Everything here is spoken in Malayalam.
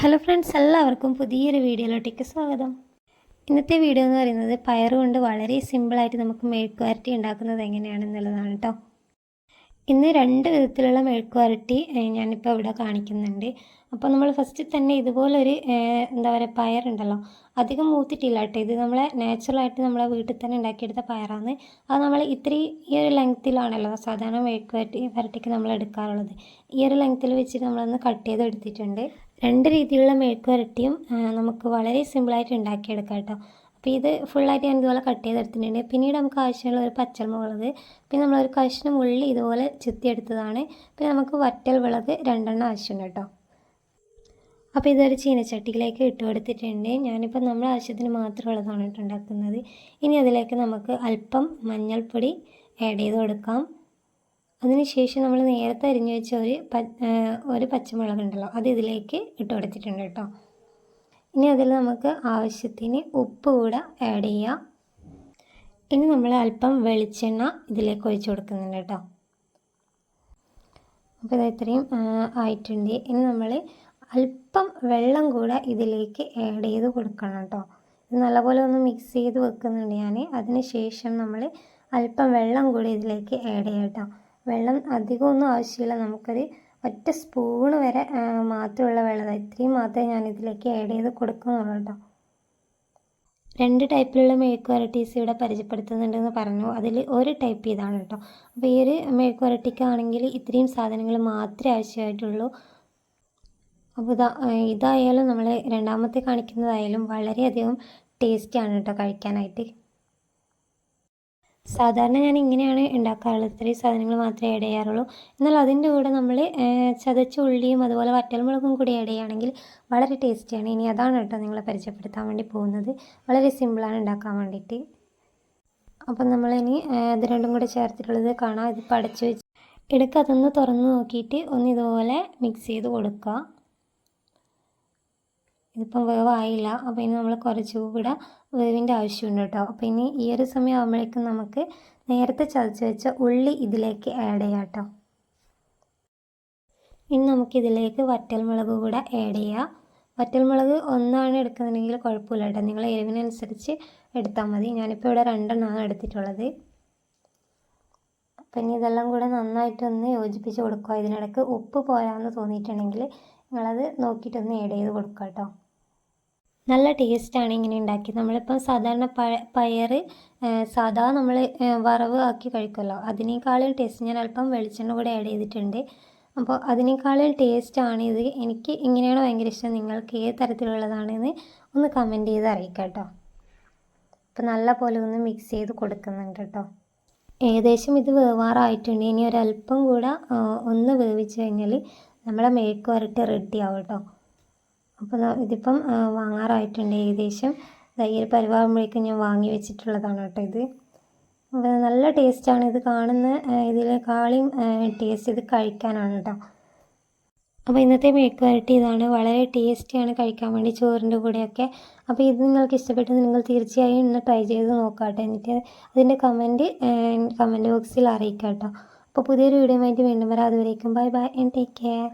ഹലോ ഫ്രണ്ട്സ് എല്ലാവർക്കും പുതിയൊരു വീഡിയോയിലോട്ടേക്ക് സ്വാഗതം. ഇന്നത്തെ വീഡിയോ എന്ന് പറയുന്നത് പയർ കൊണ്ട് വളരെ സിമ്പിളായിട്ട് നമുക്ക് മെഴുക്കുവരട്ടി ഉണ്ടാക്കുന്നത് എങ്ങനെയാണെന്നുള്ളതാണ് കേട്ടോ ഇന്ന് രണ്ട് വിധത്തിലുള്ള മെഴുക്കുവരട്ടി ഞാനിപ്പോൾ ഇവിടെ കാണിക്കുന്നുണ്ട്. അപ്പോൾ നമ്മൾ ഫസ്റ്റ് തന്നെ ഇതുപോലൊരു എന്താ പറയുക പയറുണ്ടല്ലോ അധികം മൂത്തിട്ടില്ല കേട്ടോ ഇത് നമ്മളെ നാച്ചുറലായിട്ട് നമ്മളെ വീട്ടിൽ തന്നെ ഉണ്ടാക്കിയെടുത്ത പയറാണ്. അത് നമ്മൾ ഇത്രയും ഈ ഒരു ലെങ്ത്തിലാണല്ലോ സാധാരണ മെഴുക്കുവരട്ടി വരട്ടിക്ക് നമ്മൾ എടുക്കാറുള്ളത്. ഈ ഒരു ലെങ്ത്തിൽ വെച്ചിട്ട് നമ്മളൊന്ന് കട്ട് ചെയ്ത് എടുത്തിട്ടുണ്ട്. രണ്ട് രീതിയിലുള്ള മെഴുക്കുവരട്ടിയും നമുക്ക് വളരെ സിമ്പിളായിട്ട് ഉണ്ടാക്കിയെടുക്കാം കേട്ടോ. അപ്പോൾ ഇത് ഫുള്ളായിട്ട് ഞാൻ ഇതുപോലെ കട്ട് ചെയ്തെടുത്തിട്ടുണ്ട്. പിന്നീട് നമുക്ക് ആവശ്യമുള്ള ഒരു പച്ചമുളക് പിന്നെ നമ്മളൊരു കഷ്ണം ഉള്ളി ഇതുപോലെ ചെത്തിയെടുത്തതാണ്. പിന്നെ നമുക്ക് വറ്റൽ വിളക് രണ്ടെണ്ണം ആവശ്യമുണ്ട് കേട്ടോ. അപ്പോൾ ഇതൊരു ചീനച്ചട്ടിയിലേക്ക് ഇട്ട് കൊടുത്തിട്ടുണ്ട്. ഞാനിപ്പോൾ നമ്മുടെ ആവശ്യത്തിന് മാത്രമുള്ളതാണ് കേട്ടോ ഉണ്ടാക്കുന്നത്. ഇനി അതിലേക്ക് നമുക്ക് അല്പം മഞ്ഞൾപ്പൊടി ആഡ് ചെയ്ത് കൊടുക്കാം. അതിനുശേഷം നമ്മൾ നേരത്തെ അരിഞ്ഞു വെച്ച ഒരു ഒരു പച്ചമുളക് ഉണ്ടല്ലോ അത് ഇതിലേക്ക് ഇട്ട് കൊടുത്തിട്ടുണ്ട് കേട്ടോ. ഇനി അതിൽ നമുക്ക് ആവശ്യത്തിന് ഉപ്പ് കൂടെ ആഡ് ചെയ്യാം. ഇനി നമ്മൾ അല്പം വെളിച്ചെണ്ണ ഇതിലേക്ക് ഒഴിച്ചു കൊടുക്കുന്നുണ്ട് കേട്ടോ. അപ്പോൾ ഇത് ഇത്രയും ആയിട്ടുണ്ട്. ഇനി നമ്മൾ അല്പം വെള്ളം കൂടെ ഇതിലേക്ക് ആഡ് ചെയ്ത് കൊടുക്കണം കേട്ടോ. ഇത് നല്ലപോലെ ഒന്ന് മിക്സ് ചെയ്ത് വെക്കുന്നുണ്ട് ഞാൻ. അതിന് ശേഷം നമ്മൾ അല്പം വെള്ളം കൂടി ഇതിലേക്ക് ആഡ് ചെയ്യാം കേട്ടോ. വെള്ളം അധികമൊന്നും ആവശ്യമില്ല. നമുക്കൊരു ഒറ്റ സ്പൂണ് വരെ മാത്രമുള്ള വെള്ളം ഇത്രയും മാത്രമേ ഞാൻ ഇതിലേക്ക് ആഡ് ചെയ്ത് കൊടുക്കുന്നുള്ളൂ കേട്ടോ രണ്ട് ടൈപ്പിലുള്ള മെഴുക്ക് വരട്ടീസ് ഇവിടെ പരിചയപ്പെടുത്തുന്നുണ്ടെന്ന് പറഞ്ഞു. അതിൽ ഒരു ടൈപ്പ് ഇതാണ് കേട്ടോ അപ്പോൾ ഈ ഒരു മെഴുക്ക് വരട്ടിക്കാണെങ്കിൽ ഇത്രയും സാധനങ്ങൾ മാത്രമേ ആവശ്യമായിട്ടുള്ളൂ. അപ്പോൾ ഇതാ ഇതായാലും നമ്മൾ രണ്ടാമത്തെ കാണിക്കുന്നതായാലും വളരെയധികം ടേസ്റ്റിയാണ് കേട്ടോ കഴിക്കാനായിട്ട്. സാധാരണ ഞാൻ ഇങ്ങനെയാണ് ഉണ്ടാക്കാറുള്ളത്. ഇത്രയും സാധനങ്ങൾ മാത്രമേ ആഡ് ചെയ്യാറുള്ളൂ. എന്നാൽ അതിന്റെ കൂടെ നമ്മൾ ചതച്ച ഉള്ളിയും അതുപോലെ വറ്റൽമുളകും കൂടി ആഡ് ചെയ്യുകയാണെങ്കിൽ വളരെ ടേസ്റ്റിയാണ് ഇനി അതാണ് കേട്ടോ നിങ്ങളെ പരിചയപ്പെടുത്താൻ വേണ്ടി പോകുന്നത്. വളരെ സിമ്പിളാണ് ഉണ്ടാക്കാൻ വേണ്ടിയിട്ട്. അപ്പം നമ്മളിനി ഇത് രണ്ടും കൂടെ ചേർത്തിട്ടുള്ളത് കാണാം. ഇതിപ്പോൾ പടച്ചു വെച്ച് ഇടയ്ക്ക് അതൊന്ന് തുറന്ന് നോക്കിയിട്ട് ഒന്ന് ഇതുപോലെ മിക്സ് ചെയ്ത് കൊടുക്കുക. ഇതിപ്പം വേവായില്ല. അപ്പോൾ ഇനി നമ്മൾ കുറച്ചുകൂടെ വേവിന്റെ ആവശ്യമുണ്ട് കേട്ടോ. അപ്പോൾ ഇനി ഈ ഒരു സമയം ആകുമ്പോഴേക്കും നമുക്ക് നേരത്തെ ചതച്ച് വെച്ച ഉള്ളി ഇതിലേക്ക് ആഡ് ചെയ്യാം കേട്ടോ. ഇനി നമുക്കിതിലേക്ക് വറ്റൽമുളക് കൂടെ ആഡ് ചെയ്യാം. വറ്റൽമുളക് ഒന്നാണ് എടുക്കുന്നുണ്ടെങ്കിൽ കുഴപ്പമില്ല കേട്ടോ. നിങ്ങൾ എരിവിനനുസരിച്ച് എടുത്താൽ മതി. ഞാനിപ്പോൾ ഇവിടെ രണ്ടെണ്ണമാണ് എടുത്തിട്ടുള്ളത്. അപ്പം ഇനി ഇതെല്ലാം കൂടെ നന്നായിട്ടൊന്ന് യോജിപ്പിച്ച് കൊടുക്കുക. ഇതിനിടയ്ക്ക് ഉപ്പ് പോരാന്ന് തോന്നിയിട്ടുണ്ടെങ്കിൽ നിങ്ങളത് നോക്കിയിട്ടൊന്ന് ഏഡ് ചെയ്ത് കൊടുക്കുക കേട്ടോ. നല്ല ടേസ്റ്റാണ് ഇങ്ങനെ ഉണ്ടാക്കി നമ്മളിപ്പം സാധാരണ പഴ പയർ സാധാ നമ്മൾ വറവ് ആക്കി കഴിക്കുമല്ലോ. അതിനേക്കാളും ടേസ്റ്റ് ഞാൻ അല്പം വെളിച്ചെണ്ണ കൂടെ ആഡ് ചെയ്തിട്ടുണ്ട്. അപ്പോൾ അതിനേക്കാളും ടേസ്റ്റാണ് ഇത്. എനിക്ക് ഇങ്ങനെയാണ് ഭയങ്കര ഇഷ്ടം. നിങ്ങൾക്ക് ഏത് തരത്തിലുള്ളതാണെന്ന് ഒന്ന് കമന്റ് ചെയ്ത് അറിയിക്കാം കേട്ടോ. അപ്പോൾ നല്ല പോലെ ഒന്ന് മിക്സ് ചെയ്ത് കൊടുക്കുന്നുണ്ട് കേട്ടോ. ഏകദേശം ഇത് വേവാറായിട്ടുണ്ട്. ഇനി ഒരല്പം കൂടെ ഒന്ന് വേവിച്ച് കഴിഞ്ഞാൽ നമ്മളെ മെഴുക്ക് വരട്ട് റെഡി ആവും കേട്ടോ. അപ്പോൾ ഇതിപ്പം വാങ്ങാറായിട്ടുണ്ട് ഏകദേശം. ഈ ഒരു പരിവാകുമ്പോഴേക്കും ഞാൻ വാങ്ങി വെച്ചിട്ടുള്ളതാണ് കേട്ടോ ഇത്. നല്ല ടേസ്റ്റാണ് ഇത് കാണുന്ന ഇതിലെ ഇതിനേക്കാളും ടേസ്റ്റ് ഇത് കഴിക്കാനാണ് കേട്ടോ. അപ്പോൾ ഇന്നത്തെ മെഴുക്ക് വരട്ടി ഇതാണ്. വളരെ ടേസ്റ്റിയാണ് കഴിക്കാൻ വേണ്ടി ചോറിന്റെ കൂടെയൊക്കെ. അപ്പോൾ ഇത് നിങ്ങൾക്ക് ഇഷ്ടപ്പെട്ടത് നിങ്ങൾ തീർച്ചയായും ഇന്ന് ട്രൈ ചെയ്ത് നോക്കാട്ടോ കേട്ടോ. എന്നിട്ട് അതിന്റെ കമന്റ് കമന്റ് ബോക്സിൽ അറിയിക്കാം കേട്ടോ. അപ്പോൾ പുതിയൊരു വീഡിയോ ആയിട്ട് വീണ്ടും വരാം. അതുവരേക്കും bye bye and take care